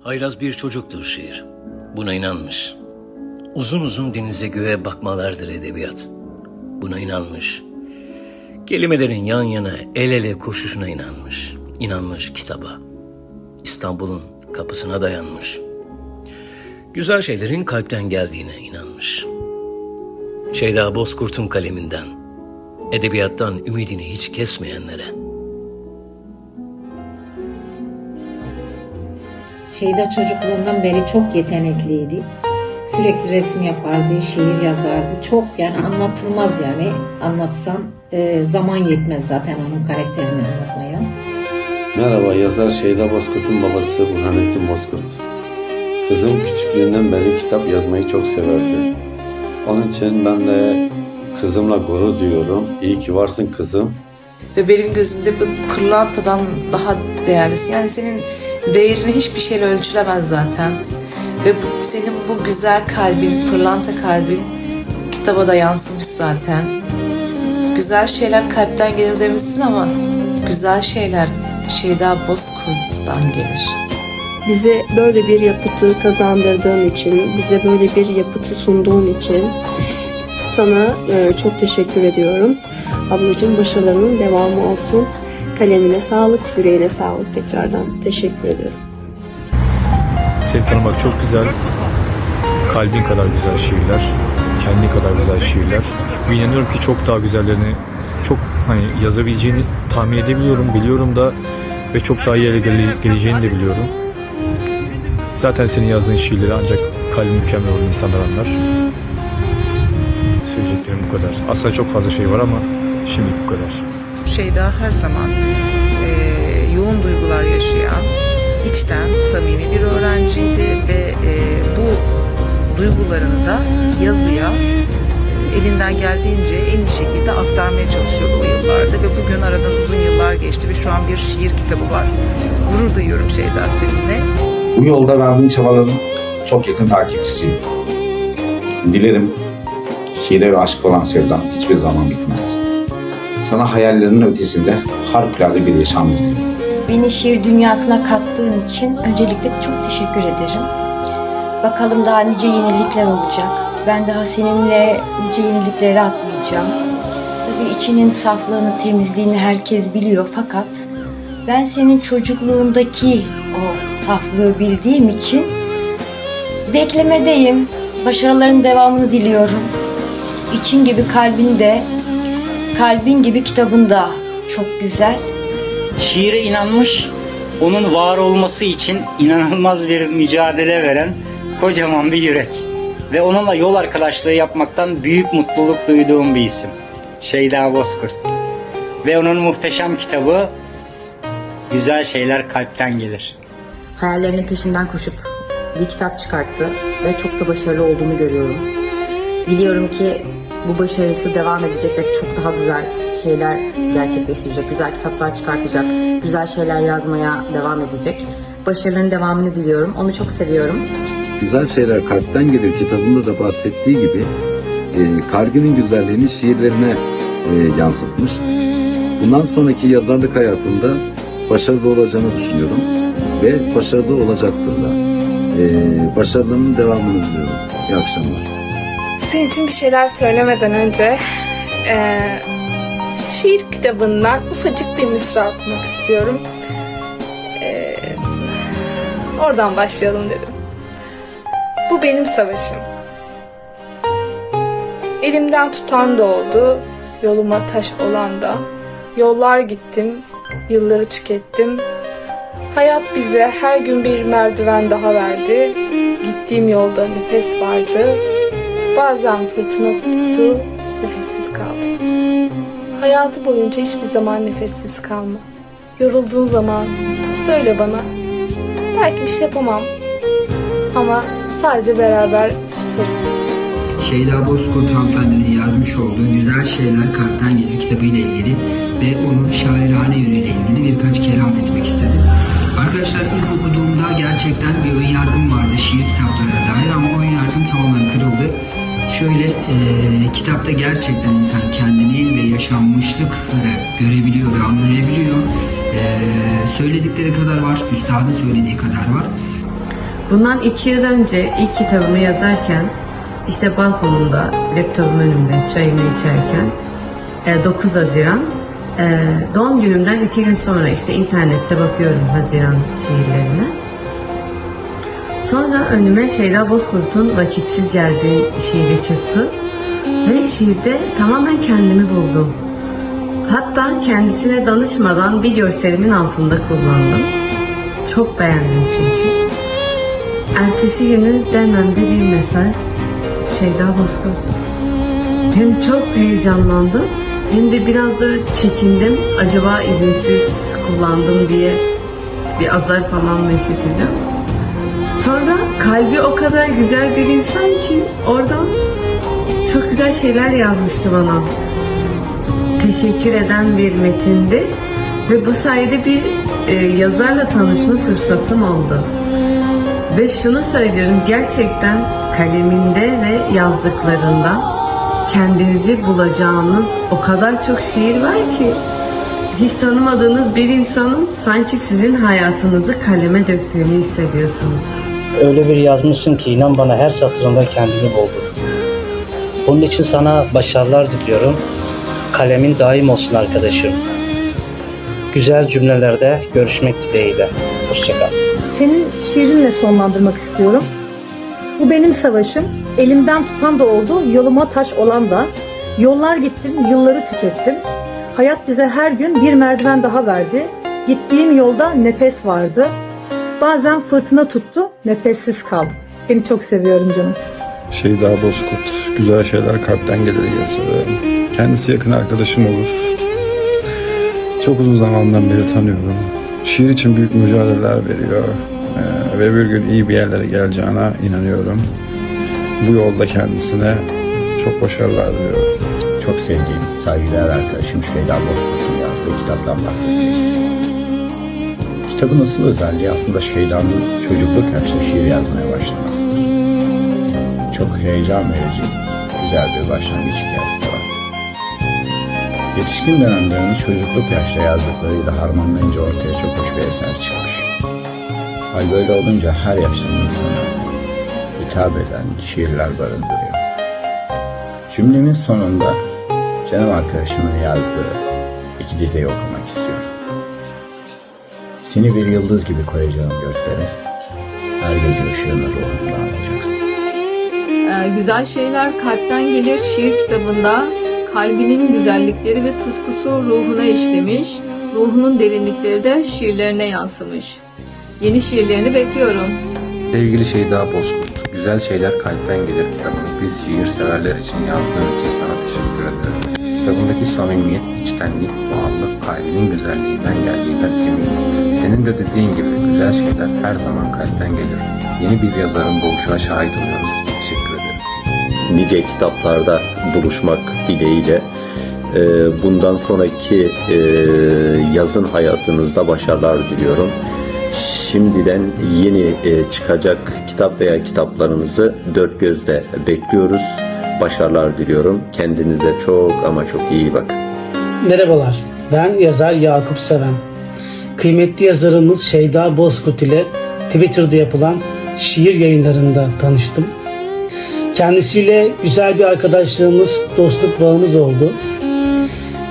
Haylaz bir çocuktur şiir. Buna inanmış. Uzun uzun denize göğe bakmalardır edebiyat. Buna inanmış. Kelimelerin yan yana el ele koşuşuna inanmış. İnanmış kitaba. İstanbul'un kapısına dayanmış. Güzel şeylerin kalpten geldiğine inanmış. Şeyda Bozkurt'un kaleminden, edebiyattan ümidini hiç kesmeyenlere, Şeyda çocukluğundan beri çok yetenekliydi. Sürekli resim yapardı, şiir yazardı. Çok yani anlatılmaz yani. Anlatsan e, zaman yetmez zaten onun karakterini anlatmaya. Merhaba, yazar Şeyda Bozkurt'un babası Burhanettin Bozkurt. Kızım küçüklüğünden beri kitap yazmayı çok severdi. Onun için ben de kızımla gurur duyuyorum. İyi ki varsın kızım. Ve benim gözümde bu pırlantadan daha değerlisin. Yani senin değerini hiçbir şeyle ölçülemez zaten. Ve bu, senin bu güzel kalbin, pırlanta kalbin kitaba da yansımış zaten. Güzel şeyler kalpten gelir demişsin ama güzel şeyler Şeyda Bozkurt'tan gelir. Bize böyle bir yapıtı kazandırdığın için, bize böyle bir yapıtı sunduğun için sana e, çok teşekkür ediyorum. Ablacığım başarılarının devamı olsun. Kalemine sağlık, yüreğine sağlık tekrardan. Teşekkür ediyorum. Seni tanımak çok güzel. Kalbin kadar güzel şiirler. Kendi kadar güzel şiirler. Ve inanıyorum ki çok daha güzellerini çok hani yazabileceğini tahmin edebiliyorum, biliyorum da ve çok daha iyi yere gele- geleceğini de biliyorum. Zaten senin yazdığın şiirleri ancak kalbi mükemmel olan insanlar anlar. Bu kadar. Aslında çok fazla şey var ama şimdilik bu kadar. Şeyda her zaman e, yoğun duygular yaşayan, içten samimi bir öğrenciydi ve e, bu duygularını da yazıya elinden geldiğince en iyi şekilde aktarmaya çalışıyordu o yıllarda ve bugün aradan uzun yıllar geçti ve şu an bir şiir kitabı var. Gurur duyuyorum Şeyda seninle. Bu yolda verdiğin çabaların çok yakın takipçisiyim. Dilerim şiire ve aşk olan sevdan hiçbir zaman bitmez. Sana hayallerinin ötesinde harikulade bir yaşam diliyorum. Beni şiir dünyasına kattığın için öncelikle çok teşekkür ederim. Bakalım daha nice yenilikler olacak. Ben daha seninle nice yeniliklere atlayacağım. Tabii içinin saflığını, temizliğini herkes biliyor fakat ben senin çocukluğundaki o saflığı bildiğim için beklemedeyim. Başarıların devamını diliyorum. İçin gibi kalbinde, kalbin gibi kitabında çok güzel. şiire inanmış, onun var olması için inanılmaz bir mücadele veren kocaman bir yürek. Ve onunla yol arkadaşlığı yapmaktan büyük mutluluk duyduğum bir isim. Şeyda Bozkurt. Ve onun muhteşem kitabı Güzel Şeyler Kalpten Gelir. hayallerinin peşinden koşup bir kitap çıkarttı ve çok da başarılı olduğunu görüyorum. Biliyorum ki bu başarısı devam edecek ve çok daha güzel şeyler gerçekleştirecek, güzel kitaplar çıkartacak, güzel şeyler yazmaya devam edecek. Başarıların devamını diliyorum. Onu çok seviyorum. Güzel Şeyler Kalpten Gelir kitabında da bahsettiği gibi e, kalbinin güzelliğini şiirlerine e, yansıtmış. Bundan sonraki yazarlık hayatında başarılı olacağını düşünüyorum ve başarılı olacaktır da. E, başarılarının devamını diliyorum. İyi akşamlar. Senin için bir şeyler söylemeden önce eee, şiir kitabından ufacık bir mısra okumak istiyorum. Eee, oradan başlayalım dedim. Bu benim savaşım. Elimden tutan da oldu, yoluma taş olan da. Yollar gittim, yılları tükettim. Hayat bize her gün bir merdiven daha verdi. Gittiğim yolda nefes vardı. Bazen fırtına tuttu, nefessiz kaldım. Hayatı boyunca hiçbir zaman nefessiz kalma. Yorulduğun zaman söyle bana. Belki bir şey yapamam. Ama sadece beraber susarız. Şeyda Bozkurt hanımefendinin yazmış olduğu Güzel Şeyler Kalpten Gelir kitabıyla ilgili ve onun şairane yönüyle ilgili birkaç kelam etmek istedim. Arkadaşlar ilk okuduğumda gerçekten bir ön yargım vardı şiir kitaplarına dair ama o ön yargım tamamen kırıldı. Şöyle e, kitapta gerçekten insan kendini ve yaşanmışlıkları görebiliyor ve anlayabiliyor. E, söyledikleri kadar var, üstadın söylediği kadar var. Bundan iki yıl önce ilk kitabımı yazarken işte balkonumda laptopum önümde çayımı içerken e, 9 Haziran e, doğum günümden iki gün sonra işte internette bakıyorum Haziran şiirlerine. Sonra önüme Şeyda Bozkurt'un Vakitsiz Geldiği şiiri çıktı. Ve şiirde tamamen kendimi buldum. Hatta kendisine danışmadan bir görselimin altında kullandım. Çok beğendim çünkü. Ertesi günü Denmen'de bir mesaj. Şeyda Bozkurt. Hem çok heyecanlandım hem de biraz da çekindim. Acaba izinsiz kullandım diye bir azar falan mı işiteceğim. Sonra kalbi o kadar güzel bir insan ki oradan çok güzel şeyler yazmıştı bana. Teşekkür eden bir metindi ve bu sayede bir e, yazarla tanışma fırsatım oldu. Ve şunu söylüyorum gerçekten kaleminde ve yazdıklarında kendinizi bulacağınız o kadar çok şiir var ki hiç tanımadığınız bir insanın sanki sizin hayatınızı kaleme döktüğünü hissediyorsunuz. Öyle bir yazmışsın ki inan bana her satırında kendini buldun. Bunun için sana başarılar diliyorum. Kalemin daim olsun arkadaşım. Güzel cümlelerde görüşmek dileğiyle. Hoşçakal. Senin şiirinle sonlandırmak istiyorum. Bu benim savaşım. Elimden tutan da oldu, yoluma taş olan da. Yollar gittim, yılları tükettim. Hayat bize her gün bir merdiven daha verdi. Gittiğim yolda nefes vardı. Bazen fırtına tuttu, nefessiz kaldım. Seni çok seviyorum canım. Şeyda Bozkurt, güzel şeyler kalpten gelir yazarı. Kendisi yakın arkadaşım olur. Çok uzun zamandan beri tanıyorum. Şiir için büyük mücadeleler veriyor. Ee, ve bir gün iyi bir yerlere geleceğine inanıyorum. Bu yolda kendisine çok başarılar diliyorum. Çok sevdiğim, saygıdeğer arkadaşım Şeyda Bozkurt'un yazdığı kitaptan bahsetmek istiyorum. Kitabın asıl özelliği aslında Şeyda'nın çocukluk yaşta şiir yazmaya başlamasıdır. Çok heyecan verici, güzel bir başlangıç hikayesi de var. Yetişkin dönemlerini çocukluk yaşta yazdıklarıyla harmanlayınca ortaya çok hoş bir eser çıkmış. Hal böyle olunca her yaştan insana hitap eden şiirler barındırıyor. Cümlemin sonunda canım arkadaşımın yazdığı iki dizeyi okumak istiyorum. Seni bir yıldız gibi koyacağım göklere, her gece ışığını ruhumda alacaksın. Ee, Güzel Şeyler Kalpten Gelir şiir kitabında kalbinin güzellikleri ve tutkusu ruhuna işlemiş, ruhunun derinlikleri de şiirlerine yansımış. Yeni şiirlerini bekliyorum. Sevgili Şeyda Bozkurt, Güzel Şeyler Kalpten Gelir kitabını biz şiir severler için yazdığın için sana teşekkür ederim. Kitabındaki samimiyet, içtenlik, doğallık, kalbinin güzelliğinden geldiğinden eminim. Senin de dediğin gibi güzel şeyler her zaman kalpten gelir. Yeni bir yazarın buluşuna şahit oluyoruz. Teşekkür ederim. nice kitaplarda buluşmak dileğiyle e, bundan sonraki e, yazın hayatınızda başarılar diliyorum. Şimdiden yeni e, çıkacak kitap veya kitaplarınızı dört gözle bekliyoruz. Başarılar diliyorum. Kendinize çok ama çok iyi bakın. Merhabalar, ben yazar Yakup Seven. Kıymetli yazarımız Şeyda Bozkurt ile Twitter'da yapılan şiir yayınlarında tanıştım. Kendisiyle güzel bir arkadaşlığımız, dostluk bağımız oldu.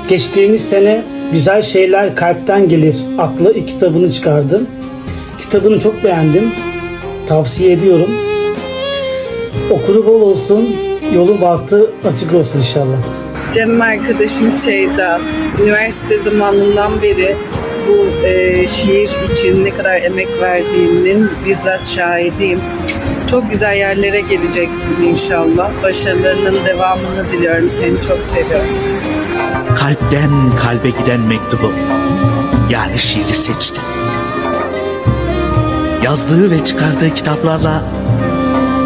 Geçtiğimiz sene Güzel Şeyler Kalpten Gelir adlı iki kitabını çıkardım. Kitabını çok beğendim. Tavsiye ediyorum. Okuru bol olsun, yolu bahtı açık olsun inşallah. Canım arkadaşım Şeyda. Üniversite zamanından beri bu e, şiir için ne kadar emek verdiğinin bizzat şahidiyim. Çok güzel yerlere geleceksin inşallah. Başarılarının devamını diliyorum. Seni çok seviyorum. Kalpten kalbe giden mektubu yani şiiri seçti. Yazdığı ve çıkardığı kitaplarla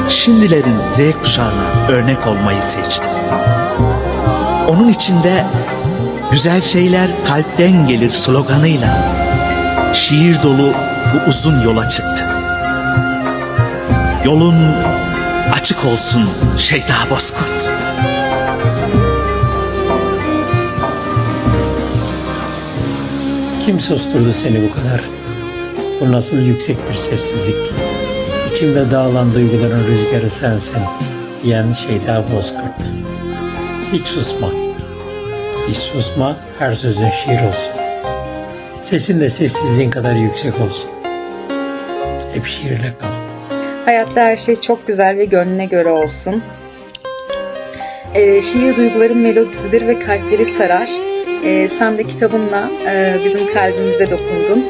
şimdilerin Z kuşağına örnek olmayı seçti. Onun içinde güzel şeyler kalpten gelir sloganıyla şiir dolu bu uzun yola çıktı. Yolun açık olsun Şeyda Bozkurt. Kim susturdu seni bu kadar? Bu nasıl yüksek bir sessizlik? İçimde dağılan duyguların rüzgarı sensin diyen Şeyda Bozkurt. Hiç susma. Hiç susma, her sözün şiir olsun. Sesin de sessizliğin kadar yüksek olsun. Hep şiirle kal. Hayatta her şey çok güzel ve gönlüne göre olsun. Ee, şiir duyguların melodisidir ve kalpleri sarar. Ee, sen de kitabınla e, bizim kalbimize dokundun.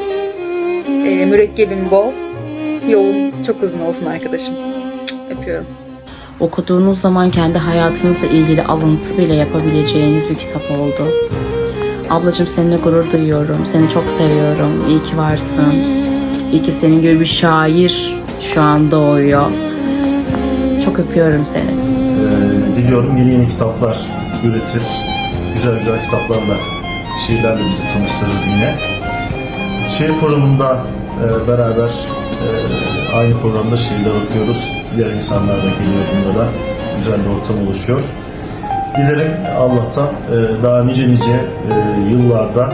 Ee, mürekkebin bol, yolun çok uzun olsun arkadaşım. Öpüyorum. Okuduğunuz zaman kendi hayatınızla ilgili alıntı bile yapabileceğiniz bir kitap oldu. Ablacığım seninle gurur duyuyorum. Seni çok seviyorum. İyi ki varsın. İyi ki senin gibi bir şair şu an doğuyor. Çok öpüyorum seni. Ee, diliyorum yeni yeni kitaplar üretir. Güzel güzel kitaplarla, şiirlerle bizi tanıştırır yine. Şiir programında e, beraber e, aynı programda şiirler okuyoruz. Diğer insanlar da geliyor bunlara. Güzel bir ortam oluşuyor. Dilerim Allah'tan e, daha nice nice e, yıllarda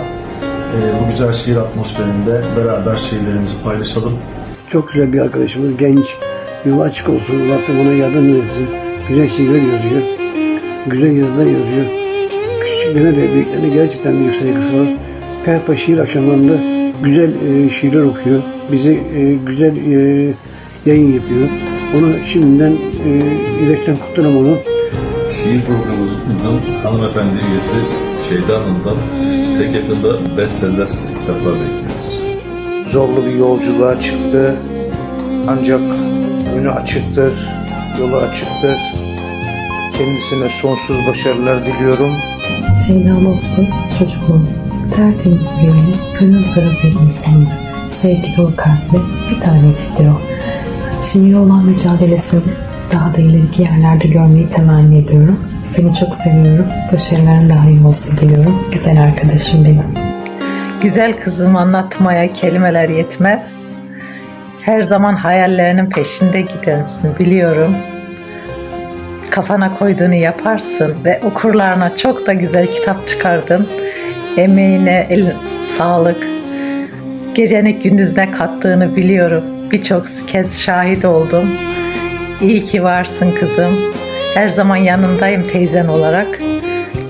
e, bu güzel şiir atmosferinde beraber şiirlerimizi paylaşalım. Çok güzel bir arkadaşımız, genç. Yolu açık olsun, Rabbim ona yardım etsin. Güzel şiirler yazıyor. Güzel yazılar yazıyor. Küçüklerine de büyüklerine gerçekten büyük saygısı var. Perpa şiir akşamlarında güzel e, şiirler okuyor. Bize e, güzel e, yayın yapıyor. Ona şimdiden e, yürekten kutlarım onu. Şiir programımızın hanımefendi üyesi Şeyda Hanım'dan tek yakında bestseller kitaplar bekliyoruz. Zorlu bir yolculuğa çıktı. Ancak önü açıktır, yolu açıktır. Kendisine sonsuz başarılar diliyorum. Şeyda Bozkurt çocukluğum. Tertemiz yüreği, pırıl pırıl bir insandı. Sevgi dolu kalpli bir taneciktir o. Şiire olan mücadelesini daha da ileriki yerlerde görmeyi temenni ediyorum. Seni çok seviyorum. Başarıların daim olsun diliyorum. Güzel arkadaşım benim. Güzel kızım anlatmaya kelimeler yetmez. Her zaman hayallerinin peşinde gidensin biliyorum. Kafana koyduğunu yaparsın ve okurlarına çok da güzel kitap çıkardın. Emeğine el, sağlık. Geceni gündüzde kattığını biliyorum. Birçok kez şahit oldum. İyi ki varsın kızım. Her zaman yanındayım teyzen olarak.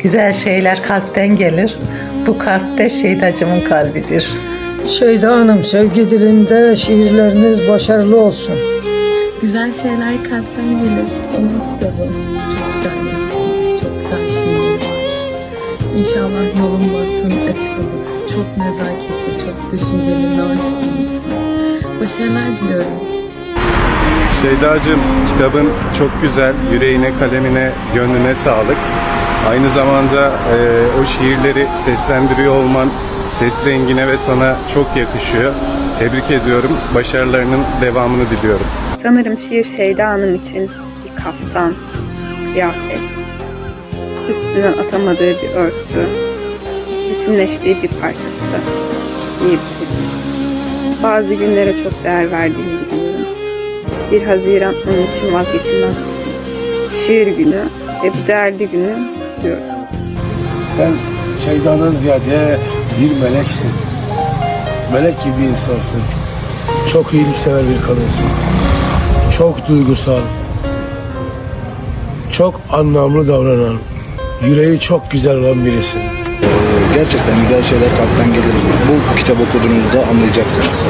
Güzel şeyler kalpten gelir. Bu kalp de Şeydacımın kalbidir. Şeyda Hanım, sevgi dilinde şiirleriniz başarılı olsun. Güzel şeyler kalpten gelir. Onun kitabı. Çok güzel İnşallah yolun baktığın açık olur. Çok nezaketli, çok düşünceli, naif birisin. Başarılar diliyorum. Şeydacığım kitabın çok güzel. Yüreğine, kalemine, gönlüne sağlık. Aynı zamanda e, o şiirleri seslendiriyor olman ses rengine ve sana çok yakışıyor. Tebrik ediyorum. Başarılarının devamını diliyorum. Sanırım şiir Şeyda Hanım için bir kaftan, kıyafet, üstünden atamadığı bir örtü, bütünleştiği bir parçası diyebilirim. Bazı günlere çok değer verdiğini biliyorum. 1 Haziran onun için vazgeçilmez. Şiir günü ve bu değerli günü kutluyorum. Sen şeytandan ziyade bir meleksin. Melek gibi bir insansın. Çok iyiliksever bir kadınsın. Çok duygusal. Çok anlamlı davranan. Yüreği çok güzel olan birisin. Gerçekten güzel şeyler kalpten gelir. Bu kitap okuduğunuzda anlayacaksınız.